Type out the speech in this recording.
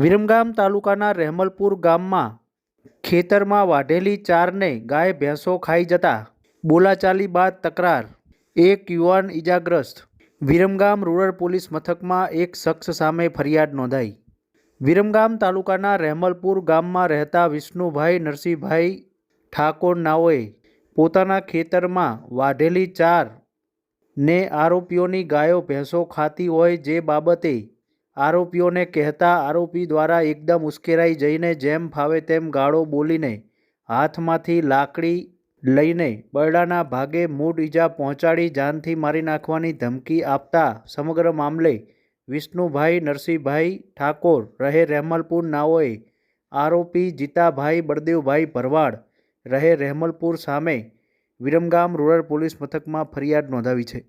વિરમગામ તાલુકાના રહેમલપુર ગામમાં ખેતરમાં વાઢેલી ચારને ગાય, ભેંસો ખાઈ જતા બોલાચાલી બાદ તકરાર. એક યુવાન ઈજાગ્રસ્ત. વિરમગામ રૂરલ પોલીસ મથકમાં એક શખ્સ સામે ફરિયાદ નોંધાઈ. વિરમગામ તાલુકાના રહેમલપુર ગામમાં રહેતા વિષ્ણુભાઈ નરસિંહભાઈ ઠાકોર નાઓએ પોતાના ખેતરમાં વાઢેલી ચાર ને આરોપીઓની ગાયો, ભેંસો ખાતી હોય જે બાબતે આરોપીઓને કહેતા આરોપી દ્વારા એકદમ ઉશ્કેરાઈ જઈને જેમ ફાવે તેમ ગાળો બોલીને હાથમાંથી લાકડી લઈને બરડાના ભાગે મૂળ ઈજા પહોંચાડી જાનથી મારી નાખવાની ધમકી આપતા સમગ્ર મામલે વિષ્ણુભાઈ, નરસિંહભાઈ ઠાકોર રહે રહેમલપુર નાઓએ આરોપી જીતાભાઈ બળદેવભાઈ ભરવાડ રહે રહેમલપુર સામે વિરમગામ રૂરલ પોલીસ મથકમાં ફરિયાદ નોંધાવી છે.